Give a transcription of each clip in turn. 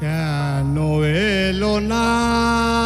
কেন এলো না আমার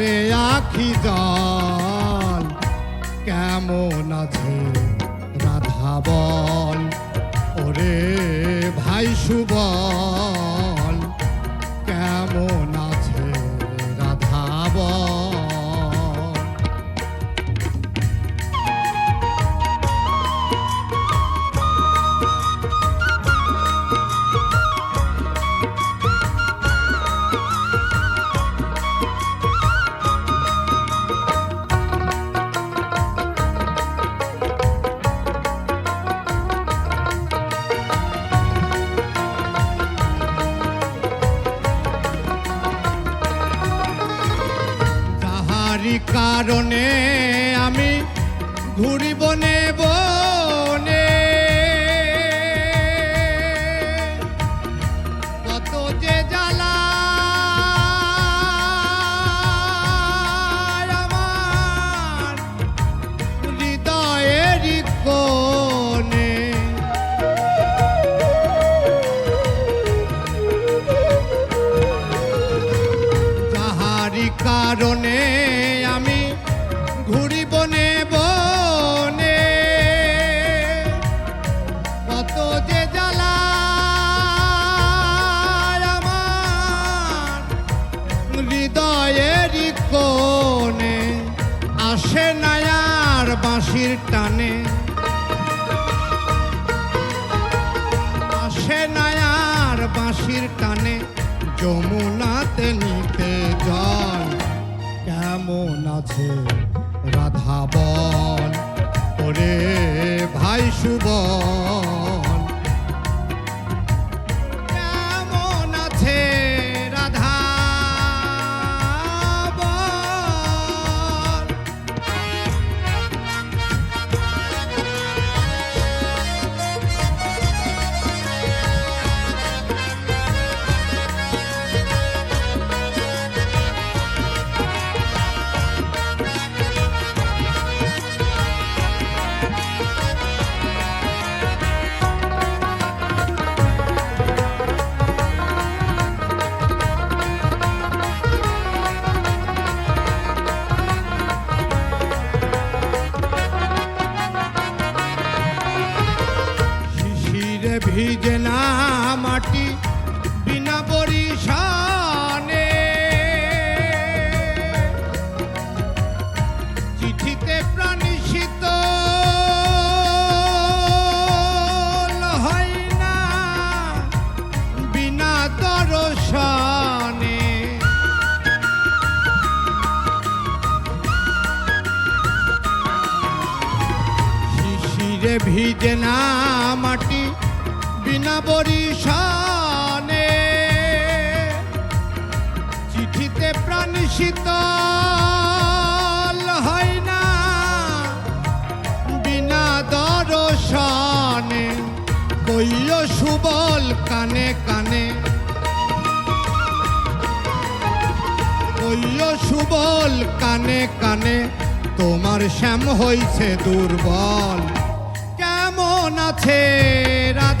ঝরে আখি জল কেমন আছে রাধা বল? ওরে ভাই সুবল। কারণে আমি ঘুরি টানে। আসে নায়ার বাঁশির টানে, যমুনাতে নিতে জল। কেমন আছে রাধা বল? ওরে ভাই সুবল। ভিজে না মাটি বিনা বরিশানে। চিঠিতে প্রাণ শীতল হয় না, বিনা দর্শনে কইও সুবল কানে কানে। কইও সুবল কানে কানে, তোমার শ্যাম হইছে দুর্বল। আছে রাধা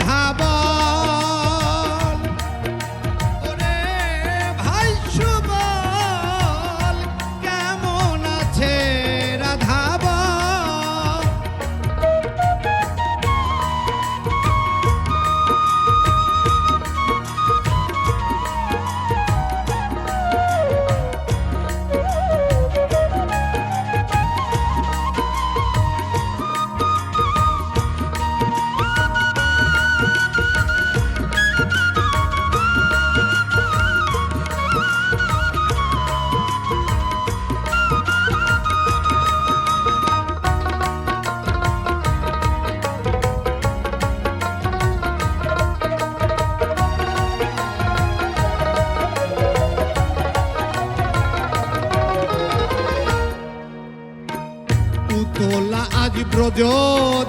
ব্রজ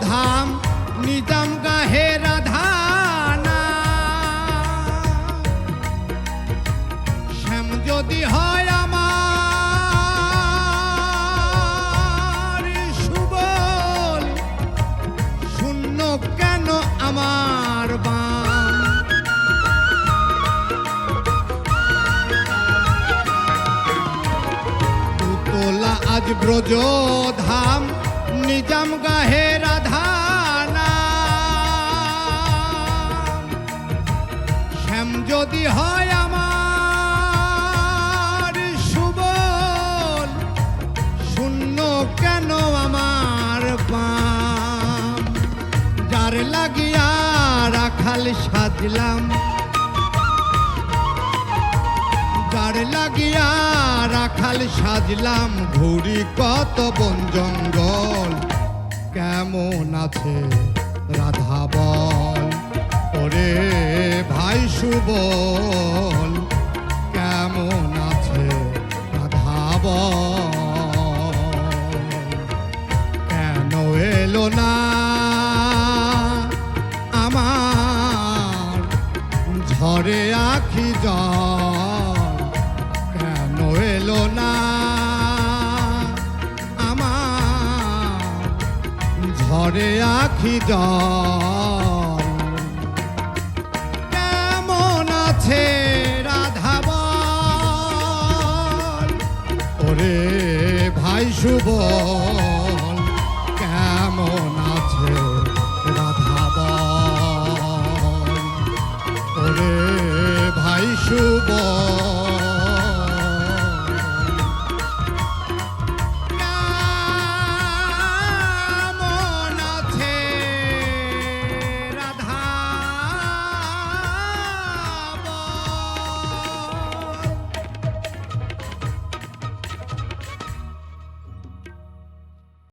ধাম নিজাম গাহে রাধানা। শ্যাম যদি হয় আমার সুবল শূন্য কেন আমার বাম তোলা আজ ব্রজ ধাম নিজাম গাহে রাধানা শ্যাম যদি হয় আমার সুবল শূন্য কেন আমার পাম? যার লাগিয়া রাখাল সাজলাম। যার লাগিয়া রাখাল সাজলাম, ঘুরি কত বন জঙ্গল। কেমন আছে রাধা বল? ওরে ভাই সুবল ঝরে আখি জল। কেমন আছে রাধা ওরে ভাই শুভ কেমন আছে রাধা ওরে ভাই শুভ